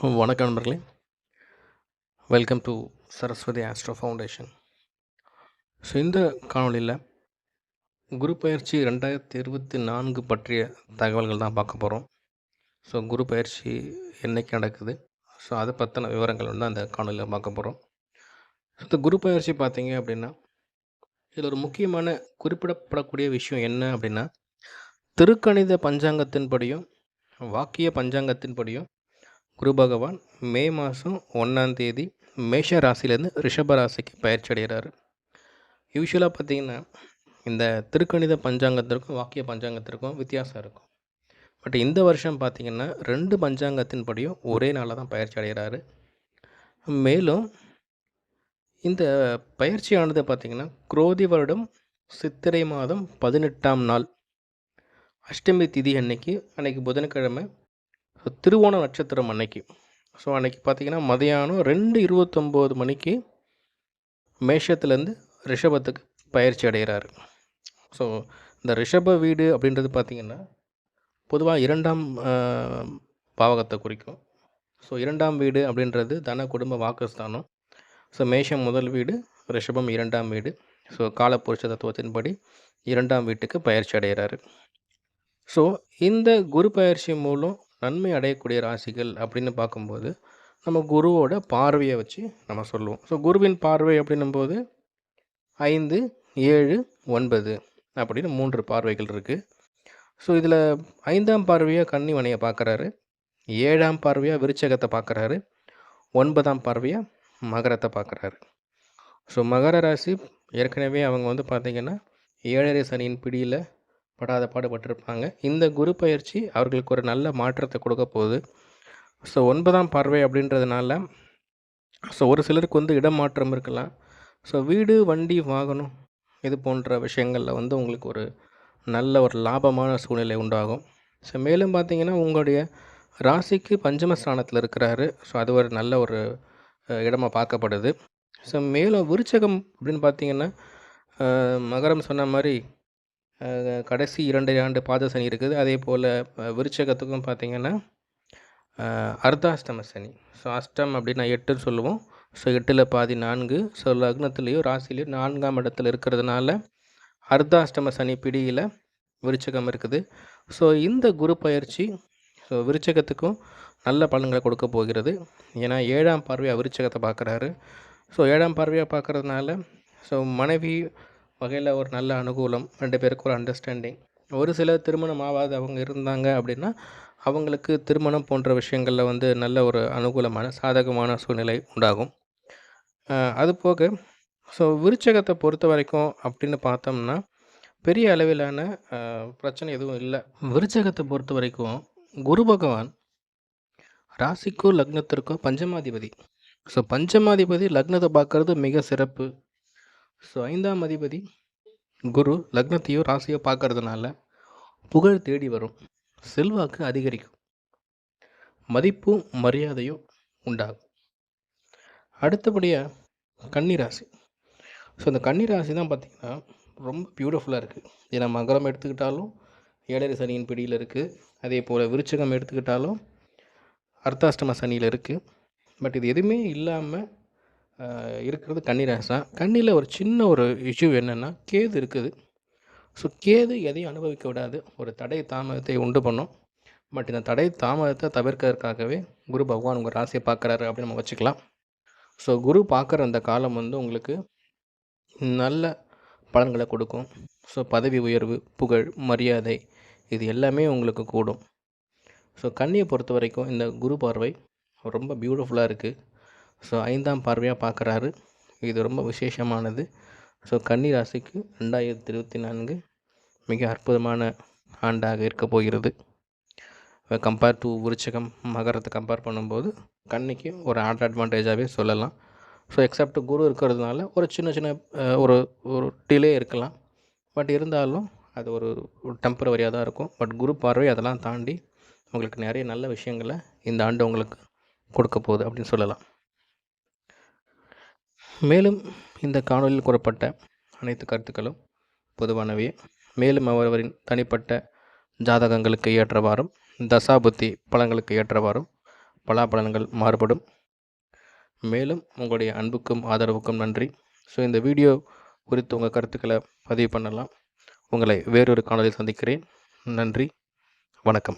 வணக்கம் நண்பர்களே. Welcome to Saraswati astro foundation so இந்த காணொளியில் குரு பயிற்சி ரெண்டாயிரத்தி இருபத்தி நான்கு பற்றிய தகவல்கள் தான் பார்க்க போகிறோம் ஸோ குரு பயிற்சி என்றைக்கு நடக்குது? ஸோ அதை பற்றின விவரங்கள் வந்து அந்த காணொலியில் பார்க்க போகிறோம் இந்த குரு பயிற்சி பார்த்தீங்க அப்படின்னா இதில் ஒரு முக்கியமான குறிப்பிடப்படக்கூடிய விஷயம் என்ன அப்படின்னா திருக்கணித பஞ்சாங்கத்தின்படியும் வாக்கிய பஞ்சாங்கத்தின்படியும் குரு பகவான் மே மாதம் ஒன்றாம் தேதி மேஷ ராசிலேருந்து ரிஷப ராசிக்கு பயிற்சி அடைகிறாரு. யூஸ்வலாக பார்த்தீங்கன்னா இந்த திருக்கணித பஞ்சாங்கத்திற்கும் வாக்கிய பஞ்சாங்கத்திற்கும் வித்தியாசம் இருக்கும். பட் இந்த வருஷம் பார்த்திங்கன்னா ரெண்டு பஞ்சாங்கத்தின்படியும் ஒரே நாளில் தான் பயிற்சி அடைகிறாரு. மேலும் இந்த பயிற்சியானது பார்த்திங்கன்னா குரோதி வருடம் சித்திரை மாதம் பதினெட்டாம் நாள். அஷ்டமி திதி அன்னைக்கு அன்னைக்கு புதன்கிழமை திருவோண நட்சத்திரம் அன்னைக்கு. ஸோ அன்னைக்கு பார்த்தீங்கன்னா மதியானம் ரெண்டு இருபத்தொம்போது மணிக்கு மேஷத்துலேருந்து ரிஷபத்துக்கு பயிற்சி அடைகிறாரு. ஸோ இந்த ரிஷப வீடு அப்படின்றது பார்த்திங்கன்னா பொதுவாக இரண்டாம் பாவகத்தை குறிக்கும். ஸோ இரண்டாம் வீடு அப்படின்றது தன குடும்ப வாக்குஸ்தானம். ஸோ மேஷம் முதல் வீடு ரிஷபம் இரண்டாம் வீடு. ஸோ காலப்புருஷ தத்துவத்தின்படி இரண்டாம் வீட்டுக்கு பயிற்சி அடைகிறாரு. ஸோ இந்த குரு பயிற்சி மூலம் நன்மை அடையக்கூடிய ராசிகள் அப்படின்னு பார்க்கும்போது நம்ம குருவோட பார்வையை வச்சு நம்ம சொல்லுவோம். ஸோ குருவின் பார்வை அப்படின்னும்போது ஐந்து ஏழு ஒன்பது அப்படின்னு மூன்று பார்வைகள் இருக்குது ஸோ இதில் ஐந்தாம் பார்வையாக கன்னிமனையை பார்க்குறாரு. ஏழாம் பார்வையாக விருச்சகத்தை பார்க்குறாரு. ஒன்பதாம் பார்வையாக மகரத்தை பார்க்குறாரு. ஸோ மகர ராசி ஏற்கனவே அவங்க வந்து பார்த்திங்கன்னா ஏழரை சனியின் பிடியில் படாத பாடுபட்டிருப்பாங்க. இந்த குரு பயிற்சி அவர்களுக்கு ஒரு நல்ல மாற்றத்தை கொடுக்க போகுது. ஸோ ஒன்பதாம் பார்வை அப்படின்றதுனால ஸோ ஒரு சிலருக்கு வந்து இடமாற்றம் இருக்கலாம். ஸோ வீடு வண்டி வாகனம் இது போன்ற விஷயங்களில் வந்து உங்களுக்கு ஒரு நல்ல ஒரு லாபமான சூழ்நிலை உண்டாகும். ஸோ மேலும் பார்த்தீங்கன்னா உங்களுடைய ராசிக்கு பஞ்சம ஸ்தானத்தில் இருக்கிறாரு. ஸோ அது ஒரு நல்ல ஒரு இடமாக பார்க்கப்படுது. ஸோ மேலும் விருச்சகம் அப்படின்னு பார்த்தீங்கன்னா மகரம் சொன்ன மாதிரி கடைசி இரண்டரை ஆண்டு பாத சனி இருக்குது. அதே போல் விருச்சகத்துக்கும் பார்த்தீங்கன்னா அர்த்தாஷ்டம சனி. ஸோ அஷ்டம் அப்படின்னா எட்டுன்னு சொல்லுவோம். ஸோ எட்டில் பாதி நான்கு. ஸோ லக்னத்துலேயோ ராசிலேயோ நான்காம் இடத்துல இருக்கிறதுனால அர்த்தாஷ்டம சனி பிடியில் விருச்சகம் இருக்குது. ஸோ இந்த குரு பயிற்சி ஸோ விருச்சகத்துக்கும் நல்ல பலன்களை கொடுக்க போகிறது. ஏன்னா ஏழாம் பார்வையாக விருச்சகத்தை பார்க்குறாரு ஸோ ஏழாம் பார்வையாக பார்க்குறதுனால ஸோ மனைவி வகையில் ஒரு நல்ல அனுகூலம் ரெண்டு பேருக்கு ஒரு அண்டர்ஸ்டாண்டிங் ஒரு சில திருமணம் ஆகாத அவங்க இருந்தாங்க அப்படின்னா அவங்களுக்கு திருமணம் போன்ற விஷயங்களில் வந்து நல்ல ஒரு அனுகூலமான சாதகமான சூழ்நிலை உண்டாகும். அதுபோக அது போக ஸோ விருச்சகத்தை பொறுத்த வரைக்கும் அப்படின்னு பார்த்தோம்னா பெரிய அளவிலான பிரச்சனை எதுவும் இல்லை. விருச்சகத்தை பொறுத்த வரைக்கும் குரு பகவான் ராசிக்கோ லக்னத்திற்கோ பஞ்சமாதிபதி. ஸோ பஞ்சமாதிபதி லக்னத்தை பார்க்குறது மிக சிறப்பு. ஸோ ஐந்தாம் அதிபதி குரு லக்னத்தையோ ராசியோ பார்க்கறதுனால புகழ் தேடி வரும். செல்வாக்கு அதிகரிக்கும். மதிப்பும் மரியாதையும் உண்டாகும். அடுத்தபடியாக கன்னிராசி. ஸோ இந்த கன்னிராசி தான் பார்த்திங்கன்னா ரொம்ப பியூட்டிஃபுல்லாக இருக்குது ஏன்னா மகரம் எடுத்துக்கிட்டாலும் ஏழரை சனியின் பிடியில் இருக்குது அதே போல் விருச்சகம் எடுத்துக்கிட்டாலும் அர்த்தாஷ்டம சனியில் இருக்குது பட் இது எதுவுமே இல்லாமல் இருக்கிறது கன்னிராசி தான் கண்ணியில் ஒரு சின்ன ஒரு இஷ்யூ என்னென்னா கேது இருக்குது. ஸோ கேது எதையும் அனுபவிக்க விடாது. ஒரு தடை தாமதத்தை உண்டு பண்ணும். பட் இந்த தடை தாமதத்தை தவிர்க்கிறதுக்காகவே குரு பகவான் உங்கள் ராசியை பார்க்குறாரு அப்படின்னு நம்ம வச்சுக்கலாம். ஸோ குரு பார்க்குற அந்த காலம் வந்து உங்களுக்கு நல்ல பலன்களை கொடுக்கும். ஸோ பதவி உயர்வு புகழ் மரியாதை இது எல்லாமே உங்களுக்கு கூடும். ஸோ கன்னியை பொறுத்த வரைக்கும் இந்த குரு பார்வை ரொம்ப பியூட்டிஃபுல்லாக இருக்குது ஸோ ஐந்தாம் பார்வையாக பார்க்குறாரு. இது ரொம்ப விசேஷமானது. ஸோ கன்னி ராசிக்கு ரெண்டாயிரத்தி இருபத்தி நான்கு மிக அற்புதமான ஆண்டாக இருக்க போகிறது. கம்பேர் டு விருச்சகம் மகரத்தை கம்பேர் பண்ணும்போது கன்னிக்கு ஒரு ஆட் அட்வான்டேஜாகவே சொல்லலாம். ஸோ எக்ஸப்ட் குரு இருக்கிறதுனால ஒரு சின்ன சின்ன ஒரு ஒரு டிலே இருக்கலாம். பட் இருந்தாலும் அது ஒரு டெம்பரவரியாக தான் இருக்கும். பட் குரு பார்வை அதெல்லாம் தாண்டி உங்களுக்கு நிறைய நல்ல விஷயங்களை இந்த ஆண்டு உங்களுக்கு கொடுக்க போகுது அப்படின்னு சொல்லலாம். மேலும் இந்த காணொலியில் கூறப்பட்ட அனைத்து கருத்துக்களும் பொதுவானவை. மேலும் அவரவரின் தனிப்பட்ட ஜாதகங்களுக்கு ஏற்றவாறும் தசாபுத்தி பலங்களுக்கு ஏற்றவாறும் பலாபலன்கள் மாறுபடும். மேலும் உங்களுடைய அன்புக்கும் ஆதரவுக்கும் நன்றி. ஸோ இந்த வீடியோ குறித்து உங்கள் கருத்துக்களை பதிவு பண்ணலாம். உங்களை வேறொரு காணொலியில் சந்திக்கிறேன். நன்றி. வணக்கம்.